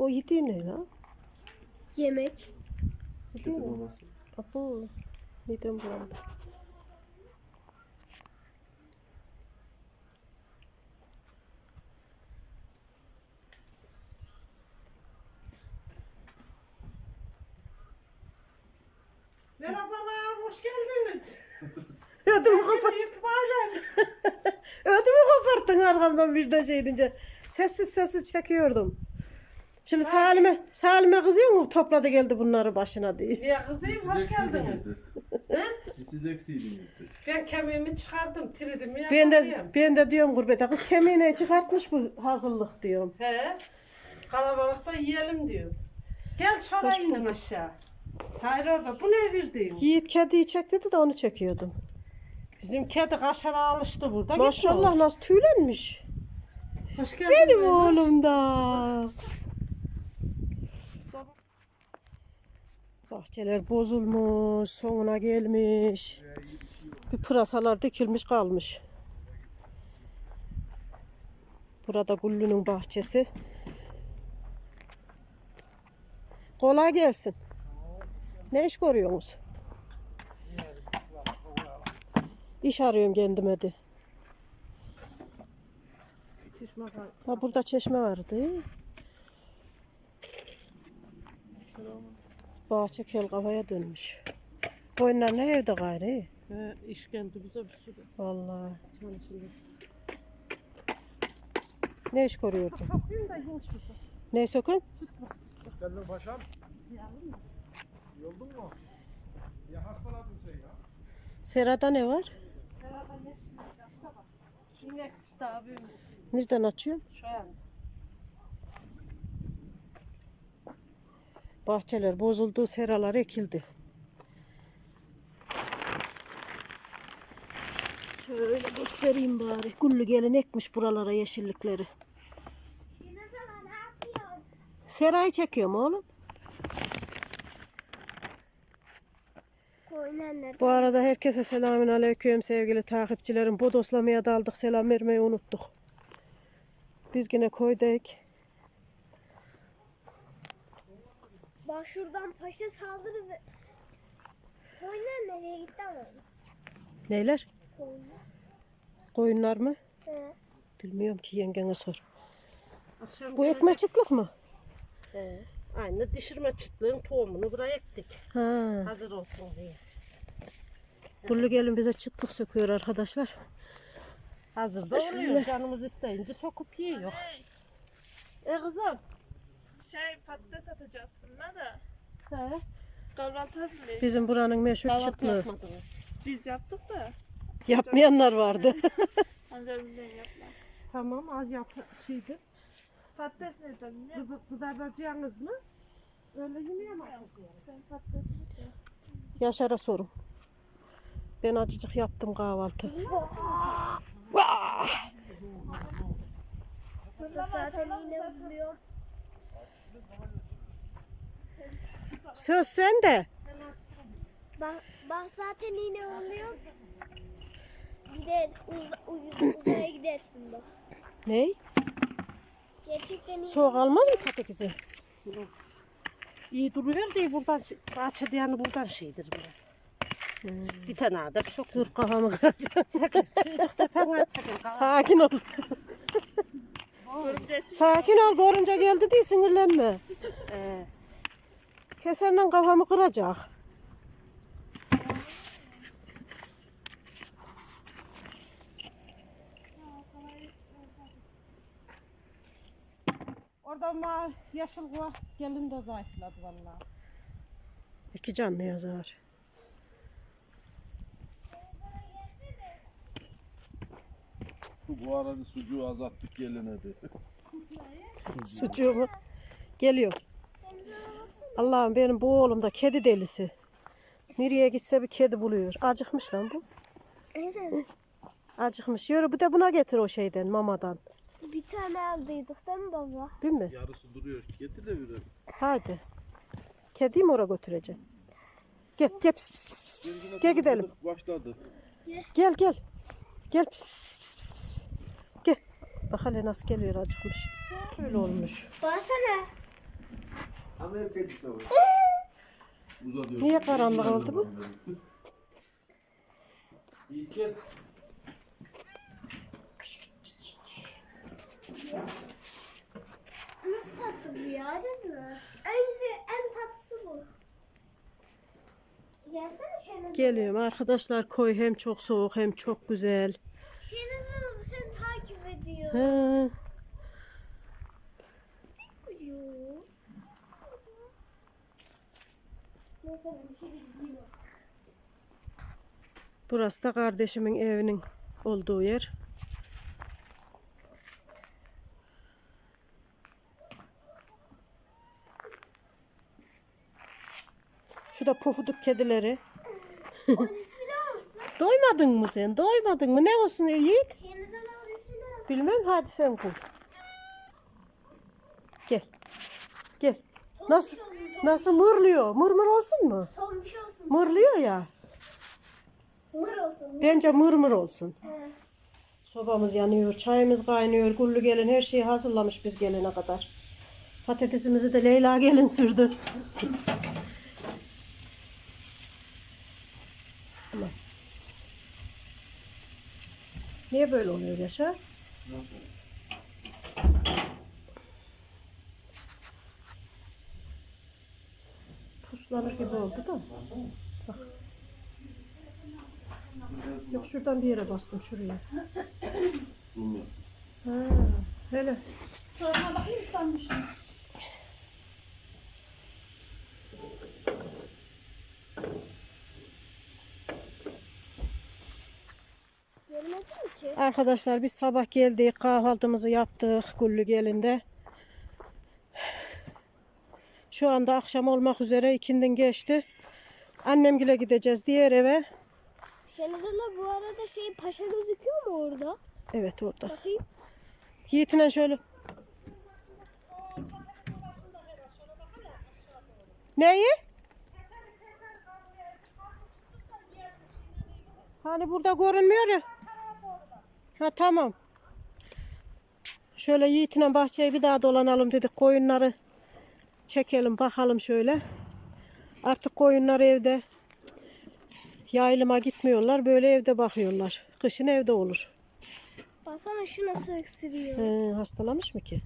O yediği ne lan? Yemek. Yediği Köpek ne? maması. Abo. Midem bulandı. Merhabalar, hoş geldiniz. Ödümü kopart, İtibaren. ödümü koparttın arkamdan birden şey deyince. Sessiz sessiz çekiyordum. Şimdi Salim'e, Salim'e kızıyor mu topladı geldi bunları başına diye. Ya kızım, hoş geldiniz. He? Siz eksiydinizdi. Ben kemiğimi çıkardım, tridimi Ben de, yapacağım. ben de diyorum gurbete kız kemiğine çıkartmış bu hazırlık diyorum. He, kalabalıkta yiyelim diyor. Gel şuraya Hoş inin aşağı. Hayır orada, bu ne verdiğin? Yiğit kediyi çek dedi de onu çekiyordum. Bizim kedi kaşara alıştı burada. Maşallah nasıl tüylenmiş. Hoş geldin. Benim oğlum da. Bahçeler bozulmuş, sonuna gelmiş. Bir pırasalar dikilmiş kalmış. Burada Gullu'nun bahçesi. Kolay gelsin. Ne iş görüyorsunuz? İş arıyorum kendime de. Ha burada çeşme vardı. Bahçe kel kafaya dönmüş. Koyunlar ne evde gayri? He, iş geldi bize bir sürü. Vallahi. Çalışıldı. Ne iş görüyordun? Ne sökün? Geldin paşam. Yoldun mu? Ya hastaladın sen ya. Serada ne var? Yine küçük daha büyük. Nereden açıyorsun? Şu an. Bahçeler bozuldu, seralar ekildi. Şöyle göstereyim bari. Gullu gelin ekmiş buralara yeşillikleri. Serayı çekiyorum oğlum. Bu arada herkese selamün aleyküm sevgili takipçilerim. Bodoslamaya daldık selam vermeyi unuttuk. Biz yine koyduk. Bak şuradan paşa saldırı ve... Koyunlar nereye gitti ama? Neyler? Koyunlar. Koyunlar mı? He. Bilmiyorum ki yengene sor. Akşam Bu ekmek çıtlık mı? He, aynı dişirme çıtlığın tohumunu buraya ektik. Ha. Hazır olsun diye. Gullu gelin bize çıtlık söküyor arkadaşlar. Hazır da oluyor. Canımız isteyince sokup yiyor. E kızım. Şey patates atacağız fırına da. He. Kahvaltı hazırlayın. Bizim buranın meşhur Kahvaltı çıtlığı. yapmadınız. Biz yaptık da. Yapmayanlar vardı. Ancak bilmeyin yapma. Tamam az yap şeydi. Patates nereden biliyor musun? Kızı kızartacağınız mı? Öyle yemeyemezsiniz. Ben patates yapıyorum. Yaşar'a sorun. Ben acıcık yaptım kahvaltı. Burada zaten yine buluyor. Söz sende. Bak, bak zaten yine oluyor. Gideriz, uz, uz, uzaya gidersin bak. Ney? Gerçekten yine. Soğuk almaz mı patakizi? İyi duruyor diye buradan bahçede yani buradan şeydir bu. Bir tane adet çok. Dur kafamı kıracağım. Çocuk. Sakin ol. Sakin ol görünce geldi diye sinirlenme. Ee, Keserle kafamı kıracak. orada ma yeşil kuva gelin de zayıfladı vallahi. İki can mı yazar? Bu arada sucuğu azalttık geline de. Sucuğumu. Geliyor. Allah'ım benim bu oğlum da kedi delisi. Nereye gitse bir kedi buluyor. Acıkmış lan bu. Evet. Acıkmış. Yürü bir de buna getir o şeyden mamadan. Bir tane aldıydık değil mi baba? Değil mi? Yarısı duruyor. Getir de verelim. Hadi. Kediyi mi oraya götüreceğim? Gel gel pis, pis, pis, pis. Gel gidelim. Başladı. Gel gel. Gel pis, pis, pis, pis, pis. Bak hele nasıl geliyor acıkmış. Öyle olmuş. Baksana. Amerika gitse. Uzatıyor. Niye karanlık oldu bu? Gel. Nasıl tatlı bu ya değil mi? En güzel, en tatlısı bu. Gelsene Şenaz. Geliyorum arkadaşlar koy hem çok soğuk hem çok güzel. Şenaz artık. Burası da kardeşimin evinin olduğu yer. Şu da pofuduk kedileri. Doymadın mı sen? Doymadın mı? Ne olsun Yiğit? Şenaz Hanım'ın ismi ne olsun? Bilmem hadi sen koy. Gel. Gel. Nasıl nasıl mırlıyor? Mırmır olsun mu? Tombiş olsun. Mırlıyor ya. Mır olsun. Bence mırmır olsun. He. Sobamız yanıyor, çayımız kaynıyor, Gullu gelin her şeyi hazırlamış biz gelene kadar. Patatesimizi de Leyla gelin sürdü. Niye böyle oluyor Yaşar? Puslanır gibi oldu da. Bak. Yok şuradan bir yere bastım şuraya. Ha, hele. Sonra bakayım sanmış. Görmedin mi ki? Arkadaşlar biz sabah geldik kahvaltımızı yaptık Güllü gelinde. Şu anda akşam olmak üzere ikindin geçti. Annemgile gideceğiz diğer eve. Şenaz abla bu arada şey paşa gözüküyor mu orada? Evet orada. Bakayım. Yiğit'le şöyle. Neyi? Hani burada görünmüyor ya. Ha tamam. Şöyle Yiğit'le bahçeyi bir daha dolanalım dedik. Koyunları çekelim bakalım şöyle. Artık koyunlar evde. Yayılıma gitmiyorlar. Böyle evde bakıyorlar. Kışın evde olur. Baksana şu nasıl öksürüyor. He, hastalamış mı ki?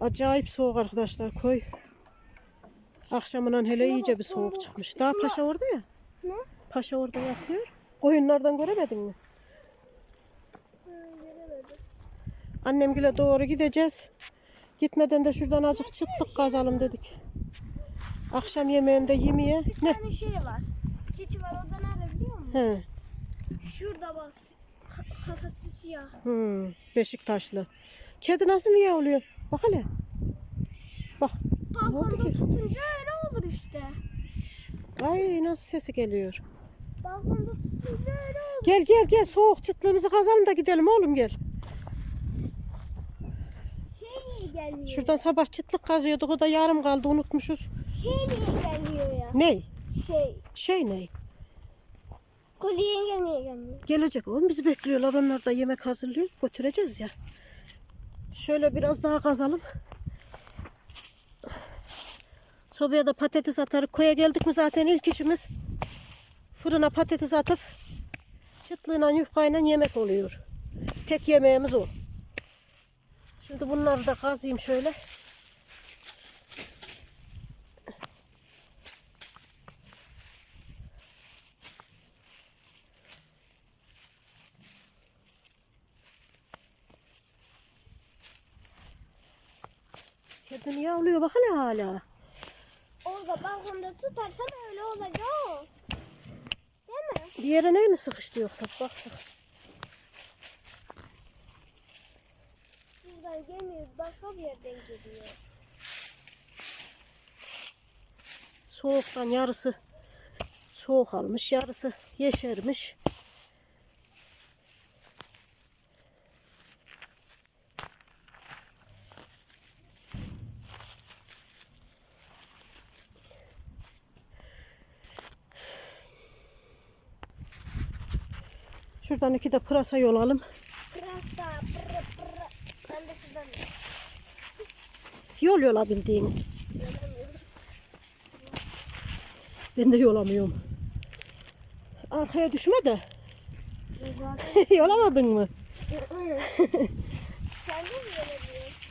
Acayip soğuk arkadaşlar koy. Akşamından hele iyice bir soğuk çıkmış. Daha paşa orada ya. Ne? Paşa orada yatıyor. Koyunlardan göremedin mi? Annemgile doğru gideceğiz. Gitmeden de şuradan azıcık çıtlık kazalım dedik. Akşam yemeğinde yemeye. Bir Ne? tane şey var. Keçi var o da nerede biliyor musun? He. Şurada bak. Ka- kafası siyah. Hmm, Beşiktaşlı. Kedi nasıl niye oluyor? Bak hele. Bak. Balkonda tutunca öyle olur işte. Ay nasıl sesi geliyor. Balkonda tutunca öyle olur. Gel gel gel soğuk çıtlığımızı kazalım da gidelim oğlum gel. Şey niye gelmiyor? Şuradan sabah çıtlık kazıyorduk o da yarım kaldı unutmuşuz. Şey niye gelmiyor ya? Ney? Şey. Şey ney? Koli yenge niye gelmiyor? Gelecek oğlum bizi bekliyorlar onlar da yemek hazırlıyor götüreceğiz ya. Şöyle biraz daha kazalım. Sobaya da patates atarık. Koya geldik mi zaten ilk işimiz fırına patates atıp çıtlığıyla yufkayla yemek oluyor. Tek yemeğimiz o. Şimdi bunları da kazayım şöyle. Kedi niye avlıyor bak hele hala. Orada balkonda tutarsan öyle olacak. Değil mi? Bir yere ne mi sıkıştı yoksa bak bak. Buradan gelmiyor. Başka bir yerden geliyor. Soğuktan yarısı soğuk almış yarısı yeşermiş. Şuradan iki de pırasa yolalım. Pırasa, Yol yola bildiğin. Ben de yolamıyorum. Arkaya düşme de. Yolamadın mı? Sen?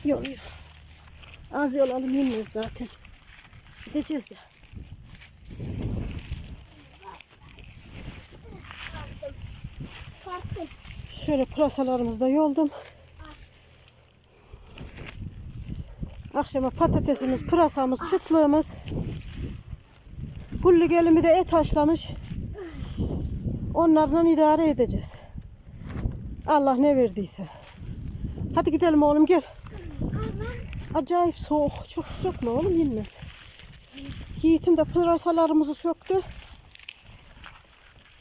Yok yok. Az yol alayım inmez zaten. Gideceğiz ya. Şöyle pırasalarımızda yoldum. Akşama patatesimiz, pırasamız, çıtlığımız. Hulli gelimi de et haşlamış. Onlarla idare edeceğiz. Allah ne verdiyse. Hadi gidelim oğlum gel. Acayip soğuk. Çok sökme oğlum inmez. Yiğitim de pırasalarımızı söktü.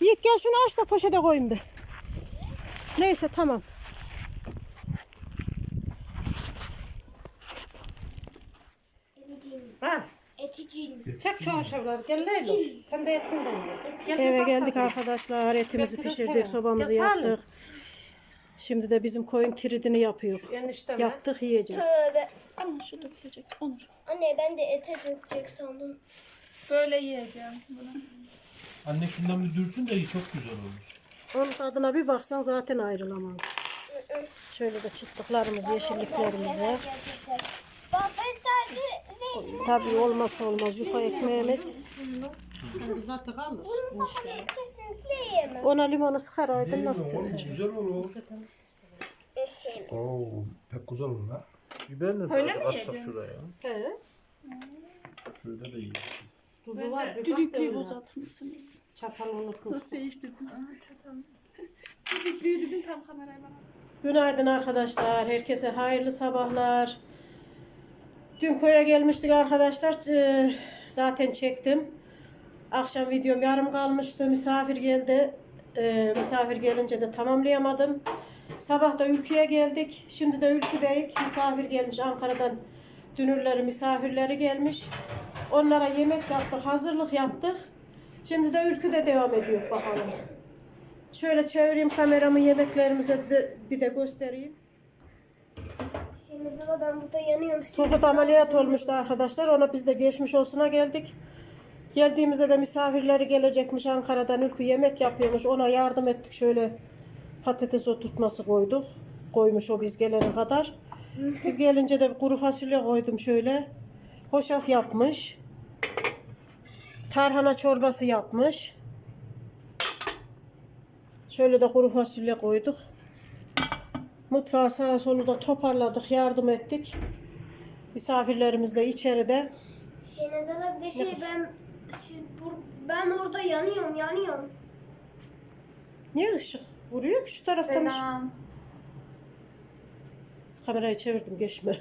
Yiğit gel şunu aç da poşete koyayım bir. Neyse tamam. Eticin. çek şu aşağılar. Gel Leyla. Sen de ye. Gel, Eve geldik arkadaşlar. Etimizi pişirdik, sobamızı yaktık. Şimdi de bizim koyun kiridini yapıyor. Enişteme. Yaptık yiyeceğiz. Tövbe. Ama şu dökülecek. Onur. Anne ben de ete dökecek sandım. Böyle yiyeceğim bunu. Anne şundan bir dürsün de çok güzel olur. Onun tadına bir baksan zaten ayrılamam. Şöyle de çıtlıklarımız, yeşilliklerimiz var. Tabii olmazsa olmaz yufka ekmeğimiz. Zaten kalır. Bunu kesinlikle. Ona limonu sıkaraydın nasıl söyleyecek? Güzel olur. Oo, pek güzel olur ha. Biberini Öyle mi atsak yiyeceğiz? şuraya. He. Şöyle de iyi. Tuzu var. Düdüklüyü da uzatır mısınız? Çatal unutmuş. Nasıl değiştirdim? Aa çatal. Düdüklüyü düdün tam kameraya bana. Günaydın arkadaşlar. Herkese hayırlı sabahlar. Dün koya gelmiştik arkadaşlar. Ee, Zaten çektim. Akşam videom yarım kalmıştı. Misafir geldi. Ee, misafir gelince de tamamlayamadım. Sabah da ülkeye geldik. Şimdi de ülküdeyik. Misafir gelmiş Ankara'dan. Dünürleri, misafirleri gelmiş. Onlara yemek yaptık, hazırlık yaptık. Şimdi de ülküde devam ediyor bakalım. Şöyle çevireyim kameramı yemeklerimize de, bir de göstereyim. Zala ben burada yanıyorum. Turgut ameliyat olmuştu arkadaşlar. Ona biz de geçmiş olsuna geldik. Geldiğimizde de misafirleri gelecekmiş Ankara'dan ülkü yemek yapıyormuş. Ona yardım ettik şöyle patates oturtması koyduk. Koymuş o biz gelene kadar. Biz gelince de kuru fasulye koydum şöyle. Hoşaf yapmış. Tarhana çorbası yapmış. Şöyle de kuru fasulye koyduk. Mutfağı sağa solu da toparladık, yardım ettik. Misafirlerimiz de içeride. Şey Nezala bir de şey ben siz bur, ben orada yanıyorum yanıyorum. Niye ışık vuruyor ki şu taraftan? Selam. Kamerayı çevirdim geçme.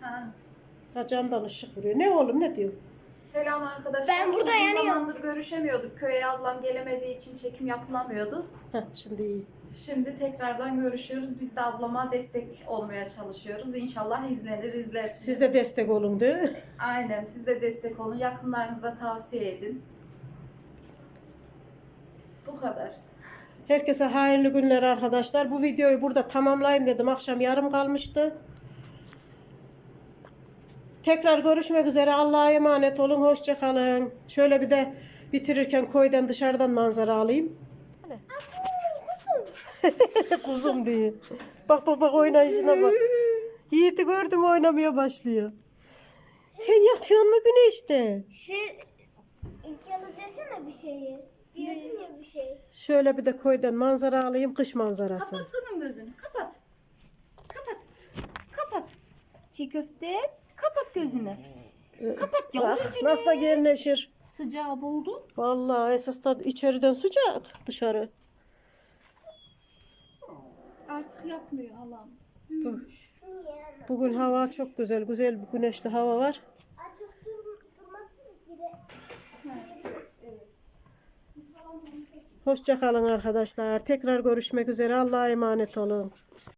Ha. Ha camdan ışık vuruyor. Ne oğlum ne diyor? Selam arkadaşlar. Ben burada Uzun yanıyorum. zamandır görüşemiyorduk. Köye ablam gelemediği için çekim yapılamıyordu. Heh, şimdi iyi. Şimdi tekrardan görüşüyoruz. Biz de ablama destek olmaya çalışıyoruz. İnşallah izlenir, izlersiniz. Siz de destek olun de. Aynen. Siz de destek olun. Yakınlarınıza tavsiye edin. Bu kadar. Herkese hayırlı günler arkadaşlar. Bu videoyu burada tamamlayayım dedim. Akşam yarım kalmıştı. Tekrar görüşmek üzere. Allah'a emanet olun. Hoşça kalın. Şöyle bir de bitirirken koydan dışarıdan manzara alayım. Kuzum diye. Bak bak bak oynayışına bak. Yiğit'i gördüm oynamaya başlıyor. Sen yatıyorsun mu güneşte? Şey ilk desene bir şeyi. Diyordun ya bir şey. Şöyle bir de koydan manzara alayım. Kış manzarası. Kapat kızım gözünü. Kapat. Kapat. Kapat. Çiğ köfte kapat gözünü. Kapat ya Bak nasıl da gerileşir. sıcağı buldu. Vallahi esas da içeriden sıcak dışarı. Artık yapmıyor Allah'ım. Niye? Bugün hava çok güzel. Güzel bir güneşli hava var. Açık dur, durmasın gire. Hoşça kalın arkadaşlar. Tekrar görüşmek üzere. Allah'a emanet olun.